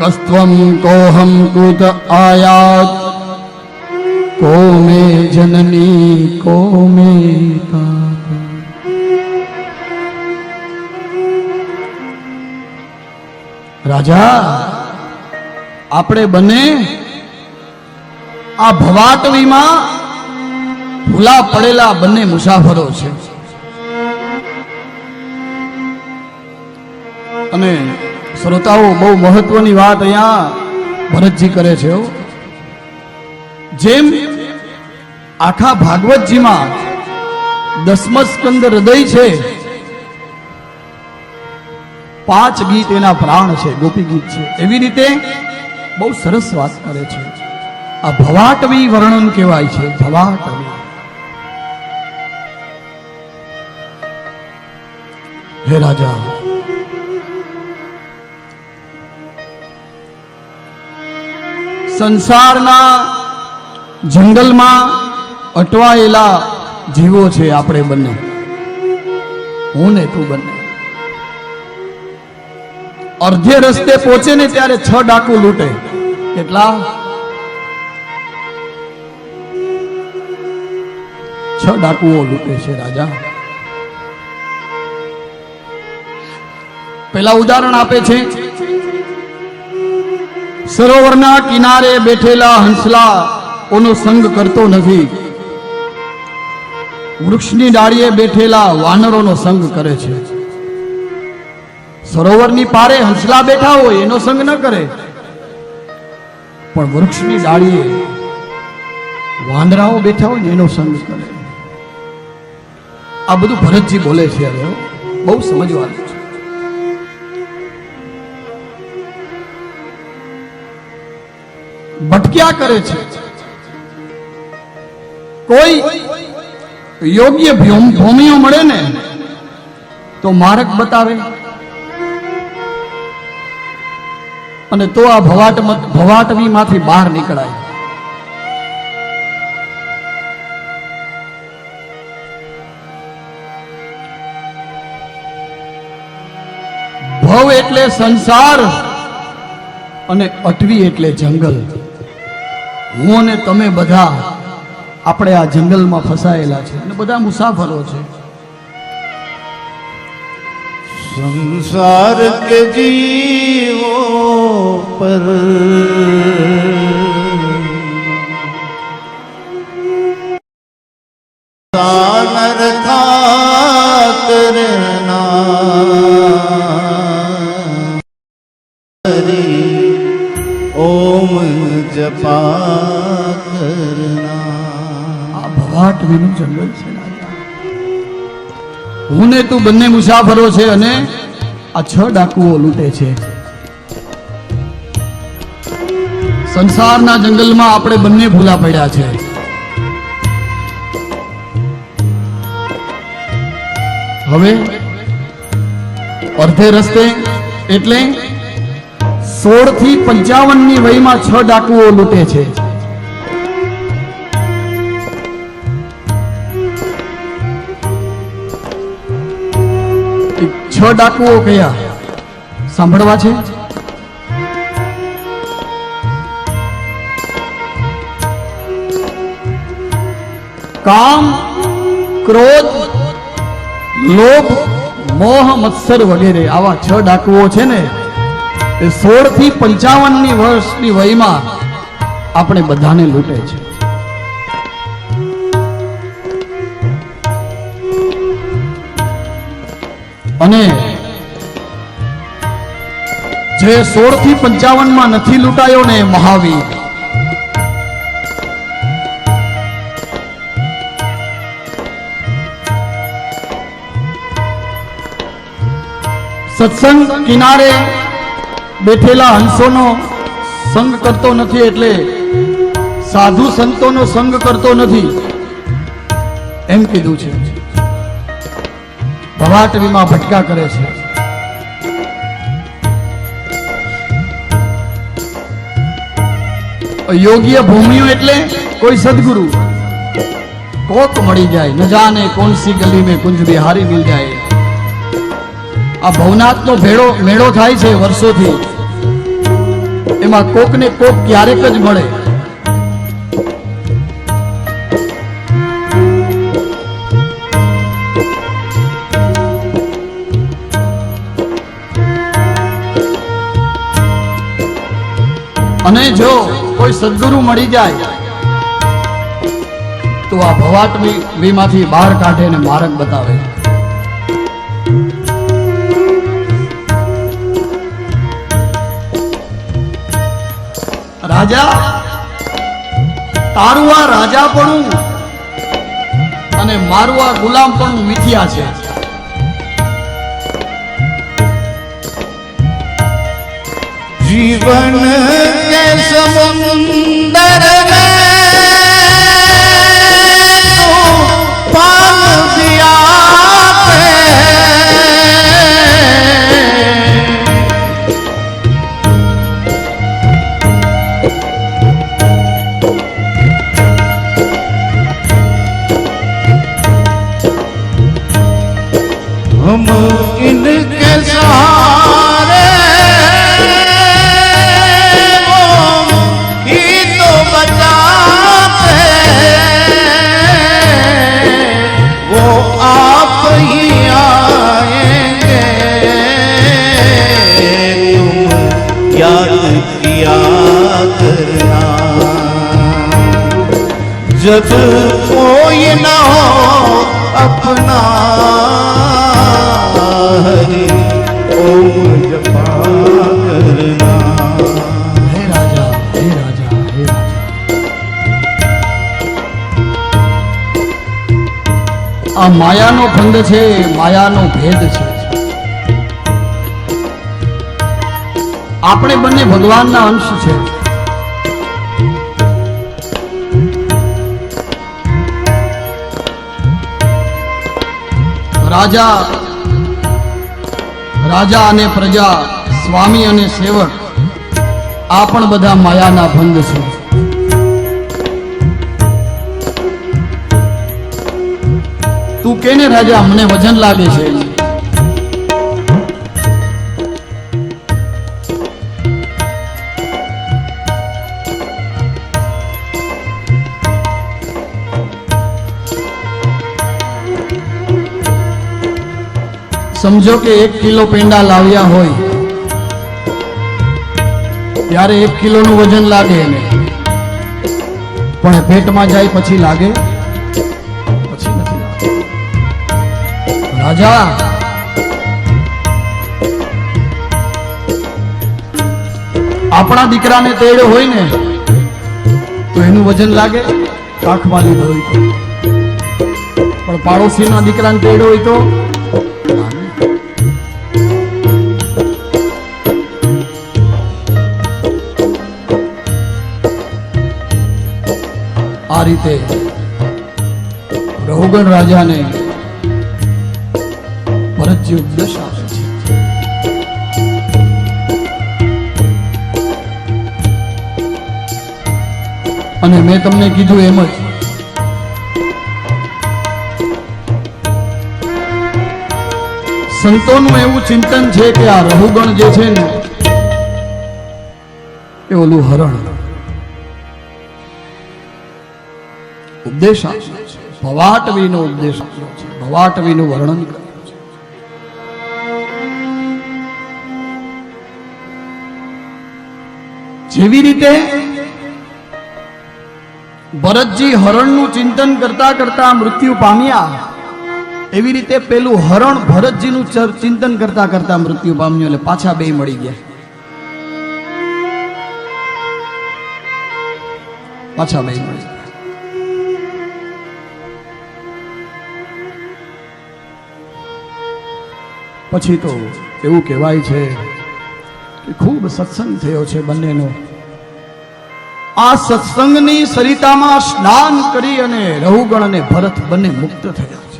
कस्त्वं कोऽहं कुत आयात् को मे जननी को मे तात રાજા આપણે બંને આ ભવાટવીમાં ભૂલા પડેલા બંને મુસાફરો છે અને શ્રોતાઓ, બહુ મહત્વની વાત અહીંયા ભરતજી કરે છે જેમ આખા ભાગવતજીમાં દસમ સ્કંદ હૃદય છે, પાંચ ગીત એના પ્રાણ છે, ગોપી ગીત છે. એવી રીતે બહુ સરસ વાત કરે છે. આ ભવાટવી વર્ણન કહેવાય છે, ભવાટવી. હે રાજા સંસારના જંગલમાં અટવાયેલા જીવો છે આપણે બંને. હું ને તું બંને. અર્ધે રસ્તે પહોંચે ને ત્યારે છ ડાકુ લૂંટે. કેટલા? છ ડાકુઓ લૂંટે છે રાજા. પેલા ઉદાહરણ આપે છે. સરોવરના કિનારે બેઠેલા હંસલા ઓનો સંગ કરતો નથી. વૃક્ષની ડાળીએ બેઠેલા વાનરોનો સંગ કરે છે. સરોવરની પારે હંસલા બેઠા હોય એનો સંગ ન કરે. પણ વૃક્ષની ડાળીએ વાંદરાઓ બેઠા હોય એનો સંગ કરે. આ બધું ભરતજી બોલે છે બહુ સમજવાનું છે કરે છે? કોઈ યોગ્ય ભૂમિઓ મળે ને, તો માર્ગ બતાવે. અને તો આ ભવાટ ભવાટવીમાંથી બહાર નીકળાય. ભવ એટલે સંસાર અને અટવી એટલે જંગલ. હું અને તમે બધા આપણે આ જંગલમાં ફસાયેલા છે અને બધા મુસાફરો છે. સંસાર કે જીવો પર Oh ઓમ જપા કરના આ ભવાટ વિનું જંગલ છે હું ને તું બંને મુસાફરો છે અને આ છ ડાકુઓ લૂંટે છે. સંસારના જંગલમાં આપણે બંને ભૂલા પડ્યા છે. હવે અર્ધે રસ્તે એટલે સોળથી પંચાવનની વયમાં છ ડાકુઓ લૂંટે છે. છ ડાકુઓ કયા? સાંભળવા છે? કામ, ક્રોધ, લોભ, મોહ, મત્સર વગેરે આવા છ ડાકુઓ છે ને? એ સોળથી પંચાવનની વર્ષની વયમાં આપણે બધાને લૂંટે છે. અને જે સોળથી પંચાવનમાં નથી લૂંટાયો ને મહાવીર. સત્સંગ કિનારે બેઠેલા હંસોનો સંગ કરતો નથી એટલે સાધુ સંતોનો સંગ કરતો નથી. એમ કીધું છે. ભવાટવીમાં ભટકા કરે છે. યોગ્ય ભૂમિઓ એટલે કોઈ સદગુરુ. કોક મળી જાય, ન જાને ગલી મેં કુંજ બિહારી મિલ જાય. આ ભવનાથનો ભેળો મેળો થાય છે વર્ષોથી. એમાં કોક ને કોક ક્યારેક જ મળે. અને જો કોઈ સદગુરુ મળી જાય, તો આ ભવાટ બહાર કાઢે ને માર્ગ બતાવે. રાજા? તારું આ રાજા પણ અને મારું આ ગુલામ પણ મિથિયા છે. જીવન કે સમુંદર जब कोई न हो अपना हरि ओम जपा करना હે રાજા હે રાજા હે રાજા આ માયાનો ભંગ છે માયાનો ભેદ છે આપણે બંને ભગવાનના અંશ છે રાજા રાજા અને પ્રજા, સ્વામી અને સેવક, આ પણ બધા માયાના ભંગ છે. તું કેને રાજા, મને વજન લાગે છે? સમજો કે એક કિલો પેંડા લાવ્યા હોય, ત્યારે એક કિલોનું વજન લાગે એને. પણ પેટમાં જાય પછી લાગે? પછી નથી. રાજા! આપણા દીકરાને તેડ્યો હોય ને, તો એનું વજન લાગે? કાખમાં લીધો હોય પણ પાડોશીના દીકરાને તેડ્યો હોય તો? લાગે. રીતે રઘુગણ રાજાને ભરતજી ઉપદેશ અને મેં તમને કીધું એમ જ સંતોનું એવું ચિંતન છે કે આ રઘુગણ જે છે ને, એ ઓલું હરણ ઉપદેશ આપ્યો ભવાટવીનો ઉપદેશ આપ્યો છે. ભવાટવીનું વર્ણન કર્યું જેવી રીતે ભરતજી હરણનું ચિંતન કરતા કરતા મૃત્યુ પામ્યા, એવી રીતે પેલું હરણ ભરતજીનું ચિંતન કરતા કરતા મૃત્યુ પામ્યું એટલે પાછા બે મળી ગયા. પાછા બે મળી ગયા. પછી તો એવું કહેવાય છે કે ખૂબ સત્સંગ થયો છે બંનેનો. આ સત્સંગની સરિતામાં સ્નાન કરી અને રહુગણ અને ભરત બંને મુક્ત થયા.